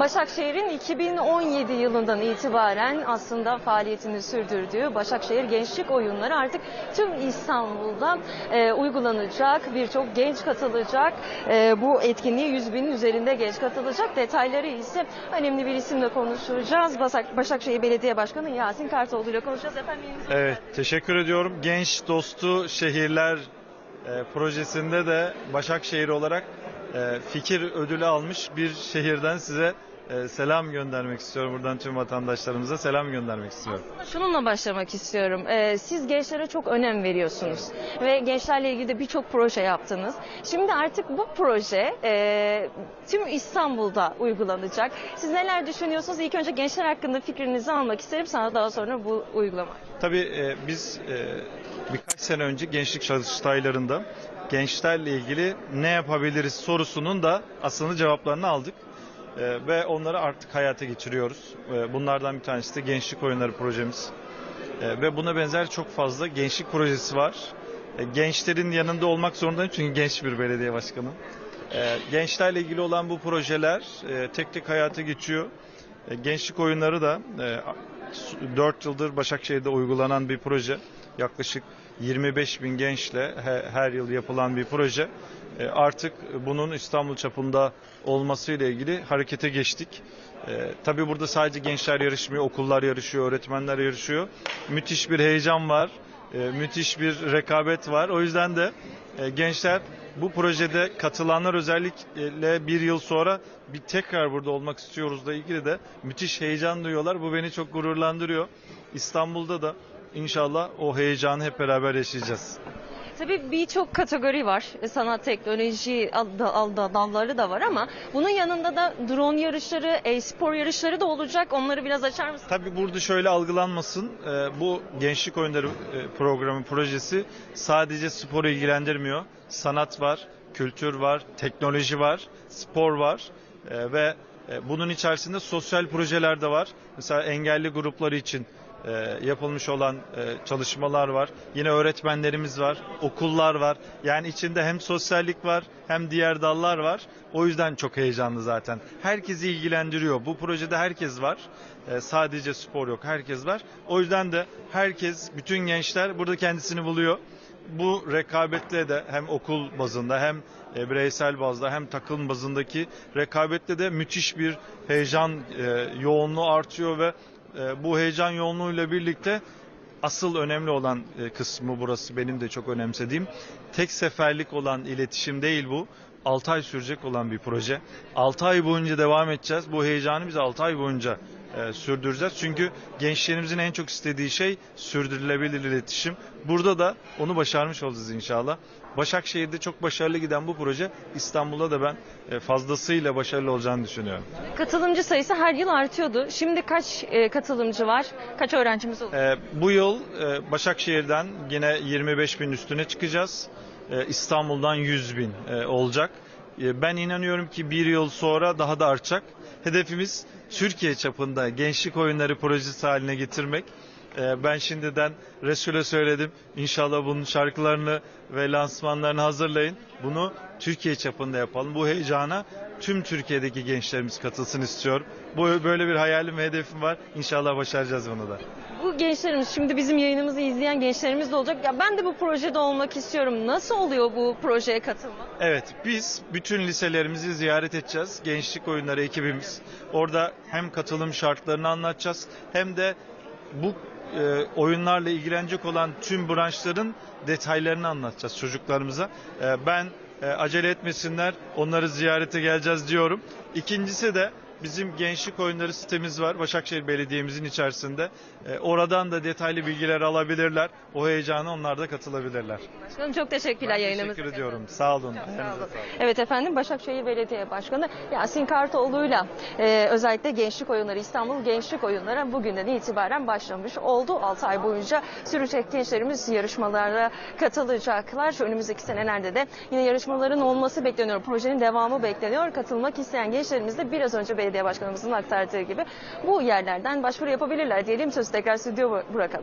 Başakşehir'in 2017 yılından itibaren aslında faaliyetini sürdürdüğü Başakşehir Gençlik Oyunları artık tüm İstanbul'da e, uygulanacak. Birçok genç katılacak. E, bu etkinliğe 100 binin üzerinde genç katılacak. Detayları ise önemli bir isimle konuşacağız. Başak, Başakşehir Belediye Başkanı Yasin Kartoğlu ile konuşacağız. Efendim Evet, teşekkür ediyorum. Genç Dostu Şehirler e, projesinde de Başakşehir olarak e, fikir ödülü almış bir şehirden size e, selam göndermek istiyorum. Buradan tüm vatandaşlarımıza selam göndermek istiyorum. Şununla başlamak istiyorum. Ee, siz gençlere çok önem veriyorsunuz ve gençlerle ilgili de birçok proje yaptınız. Şimdi artık bu proje e, tüm İstanbul'da uygulanacak. Siz neler düşünüyorsunuz? İlk önce gençler hakkında fikrinizi almak isterim. Sonra daha sonra bu uygulama. Tabii e, biz e, birkaç sene önce gençlik çalıştaylarında gençlerle ilgili ne yapabiliriz sorusunun da aslında cevaplarını aldık. E, ve onları artık hayata geçiriyoruz. E, bunlardan bir tanesi de Gençlik Oyunları projemiz. E, ve buna benzer çok fazla gençlik projesi var. E, gençlerin yanında olmak zorundayım çünkü genç bir belediye başkanı. E, gençlerle ilgili olan bu projeler e, tek tek hayata geçiyor. E, gençlik oyunları da e, 4 yıldır Başakşehir'de uygulanan bir proje. Yaklaşık 25 bin gençle he- her yıl yapılan bir proje. E, artık bunun İstanbul çapında olmasıyla ilgili harekete geçtik. E, tabii burada sadece gençler yarışmıyor, okullar yarışıyor, öğretmenler yarışıyor. Müthiş bir heyecan var, e, müthiş bir rekabet var. O yüzden de gençler bu projede katılanlar özellikle bir yıl sonra bir tekrar burada olmak istiyoruzla ilgili de müthiş heyecan duyuyorlar. Bu beni çok gururlandırıyor. İstanbul'da da inşallah o heyecanı hep beraber yaşayacağız. Tabii birçok kategori var. Sanat, teknoloji al- da- al- da- dalları da var ama bunun yanında da drone yarışları, e-spor yarışları da olacak. Onları biraz açar mısınız? Tabii burada şöyle algılanmasın. e, Bu Gençlik Oyunları e, programı projesi sadece sporu ilgilendirmiyor. Sanat var, kültür var, teknoloji var, spor var E, ve e, bunun içerisinde sosyal projeler de var. Mesela engelli grupları için yapılmış olan e, çalışmalar var. Yine öğretmenlerimiz var, okullar var. Yani içinde hem sosyallik var hem diğer dallar var. O yüzden çok heyecanlı zaten. Herkesi ilgilendiriyor. Bu projede herkes var. E, sadece spor yok, herkes var. O yüzden de herkes, bütün gençler burada kendisini buluyor. Bu rekabetle de hem okul bazında hem e, bireysel bazda hem takım bazındaki rekabetle de müthiş bir heyecan e, yoğunluğu artıyor ve e, bu heyecan yoğunluğuyla birlikte asıl önemli olan e, kısmı burası benim de çok önemsediğim. Tek seferlik olan iletişim değil bu. 6 ay sürecek olan bir proje. 6 ay boyunca devam edeceğiz. Bu heyecanı biz 6 ay boyunca e, sürdüreceğiz. Çünkü gençlerimizin en çok istediği şey sürdürülebilir iletişim. Burada da onu başarmış olacağız inşallah. Başakşehir'de çok başarılı giden bu proje İstanbul'da da ben e, fazlasıyla başarılı olacağını düşünüyorum. Katılımcı sayısı her yıl artıyordu. Şimdi kaç e, katılımcı var? Kaç öğrencimiz oldu? Ee, bu yıl e, Başakşehir'den yine 25 bin üstüne çıkacağız. Ee, İstanbul'dan 100 bin e, olacak. E, ben inanıyorum ki bir yıl sonra daha da artacak. Hedefimiz Türkiye çapında gençlik oyunları projesi haline getirmek. E, ben şimdiden Resul'e söyledim. İnşallah bunun şarkılarını ve lansmanlarını hazırlayın. Bunu Türkiye çapında yapalım. Bu heyecana tüm Türkiye'deki gençlerimiz katılsın istiyorum. Bu böyle bir hayalim ve hedefim var. İnşallah başaracağız bunu da. Bu gençlerimiz, şimdi bizim yayınımızı izleyen gençlerimiz de olacak. Ya ben de bu projede olmak istiyorum. Nasıl oluyor bu projeye katılmak? Evet, biz bütün liselerimizi ziyaret edeceğiz. Gençlik Oyunları ekibimiz. Orada hem katılım şartlarını anlatacağız hem de bu e, oyunlarla ilgilenecek olan tüm branşların detaylarını anlatacağız çocuklarımıza. E, ben e, acele etmesinler, onları ziyarete geleceğiz diyorum. İkincisi de bizim gençlik oyunları sitemiz var Başakşehir Belediye'mizin içerisinde. E, oradan da detaylı bilgiler alabilirler. O heyecana onlar da katılabilirler. Başkanım çok teşekkürler yayınımıza. teşekkür ediyorum. Sağ olun. Sağ olun. Evet efendim Başakşehir Belediye Başkanı Yasin Kartoğlu'yla e, özellikle Gençlik Oyunları İstanbul Gençlik Oyunları bugünden itibaren başlamış oldu. 6 ay boyunca sürecek gençlerimiz yarışmalara katılacaklar. Önümüzdeki senelerde de yine yarışmaların olması bekleniyor. Projenin devamı bekleniyor. Katılmak isteyen gençlerimiz de biraz önce belediye başkanımızın aktardığı gibi bu yerlerden başvuru yapabilirler diyelim. Sözü tekrar stüdyo bırakalım.